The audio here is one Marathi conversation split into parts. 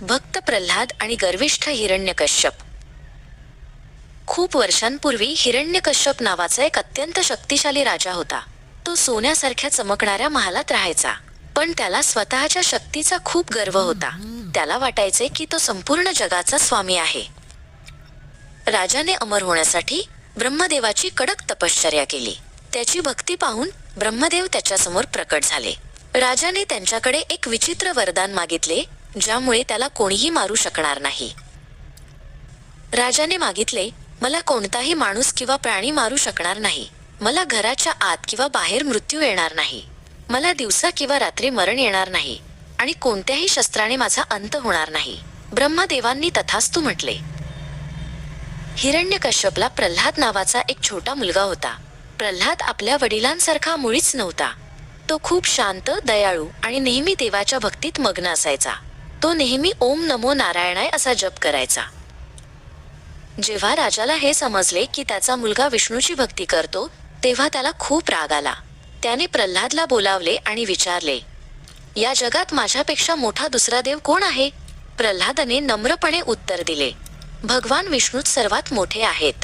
भक्त प्रल्हाद आणि गर्विष्ठ हिरण्यकश्यप. खूप वर्षांपूर्वी हिरण्यकश्यप नावाचा एक अत्यंत शक्तिशाली राजा होता. तो सोन्यासारख्या चमकणाऱ्या महालात राहायचा. पण त्याला स्वतःच्या शक्तीचा खूप गर्व होता. त्याला वाटायचे की तो संपूर्ण जगाचा स्वामी आहे. राजाने अमर होण्यासाठी ब्रह्मदेवाची कडक तपश्चर्या केली. त्याची भक्ती पाहून ब्रह्मदेव त्याच्यासमोर प्रकट झाले. राजाने त्यांच्याकडे एक विचित्र वरदान मागितले ज्यामुळे त्याला कोणीही मारू शकणार नाही. राजाने मागितले मला कोणताही माणूस किंवा प्राणी मारू शकणार नाही. मला घराच्या आत किंवा बाहेर मृत्यू येणार नाही. मला दिवसा किंवा रात्री मरण येणार नाही आणि कोणत्याही शस्त्राने माझा अंत होणार नाही. ब्रह्मदेवांनी तथास्तू म्हटले. हिरण्यकश्यपला प्रल्हाद नावाचा एक छोटा मुलगा होता. प्रल्हाद आपल्या वडिलांसारखा मुळीच नव्हता. तो खूप शांत दयाळू आणि नेहमी देवाच्या भक्तीत मग्न असायचा. तो नेहमी ओम नमो नारायणाय असा जप करायचा. जेव्हा राजाला हे समजले की त्याचा मुलगा विष्णूची भक्ती करतो तेव्हा त्याला खूप राग आला. त्याने प्रल्हादला बोलावले आणि विचारले या जगात माझ्यापेक्षा मोठा दुसरा देव कोण आहे? प्रल्हादने नम्रपणे उत्तर दिले भगवान विष्णूच सर्वात मोठे आहेत.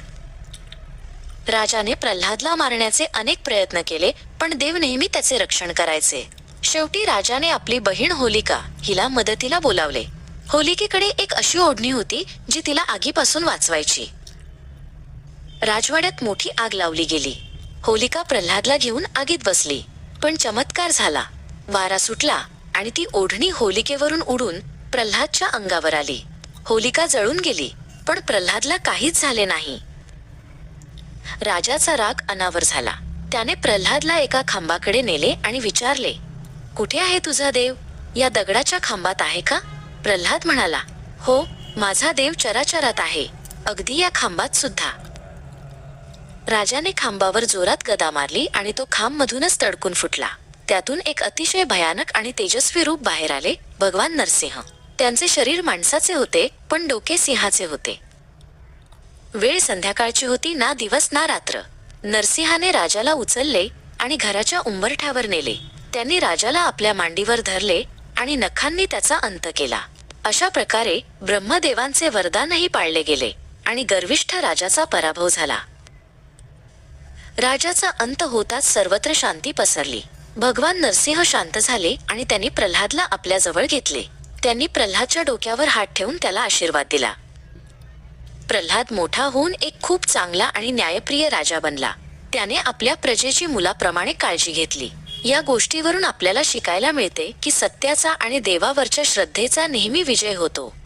राजाने प्रल्हादला मारण्याचे अनेक प्रयत्न केले पण देव नेहमी त्याचे रक्षण करायचे. शेवटी राजाने आपली बहीण होलिका हिला मदतीला बोलावले. होलिकेकडे एक अशी ओढणी होती जी तिला आगीपासून वाचवायची. राजवाड्यात मोठी आग लावली गेली. होलिका प्रल्हादला घेऊन आगीत बसली. पण चमत्कार झाला. वारा सुटला आणि ती ओढणी होलिकेवरून उडून प्रल्हादच्या अंगावर आली. होलिका जळून गेली पण प्रल्हादला काहीच झाले नाही. राजाचा राग अनावर झाला. त्याने प्रल्हादला एका खांबाकडे नेले आणि विचारले कुठे आहे तुझा देव? या दगडाच्या खांबात आहे का? प्रल्हाद म्हणाला हो माझा देव चराचरात आहे. अगदी या खांबात सुद्धा. राजाने खांबावर जोरात गदा मारली आणि तो खांब मधूनच तडकून फुटला. त्यातून एक अतिशय भयानक आणि तेजस्वी रूप बाहेर आले भगवान नरसिंह. त्यांचे शरीर माणसाचे होते पण डोके सिंहाचे होते. वेळ संध्याकाळची होती ना दिवस ना रात्र. नरसिंहाने राजाला उचलले आणि घराच्या उंबरठ्यावर नेले. त्यांनी राजाला आपल्या मांडीवर धरले आणि नखांनी त्याचा अंत केला. अशा प्रकारे ब्रह्मदेवांचे वरदानही पाळले गेले आणि गर्विष्ठ राजाचा पराभव झाला. राजाचा अंत होताच सर्वत्र शांती पसरली. भगवान नरसिंह शांत झाले आणि त्यांनी प्रल्हादला आपल्या जवळ घेतले. त्यांनी प्रल्हादच्या डोक्यावर हात ठेवून त्याला आशीर्वाद दिला. प्रल्हाद मोठा होऊन एक खूप चांगला आणि न्यायप्रिय राजा बनला. त्याने आपल्या प्रजेची मुलाप्रमाणे काळजी घेतली. या गोष्टीवरून आपल्याला शिकायला मिळते की सत्याचा आणि देवावरच्या श्रद्धेचा नेहमी विजय होतो.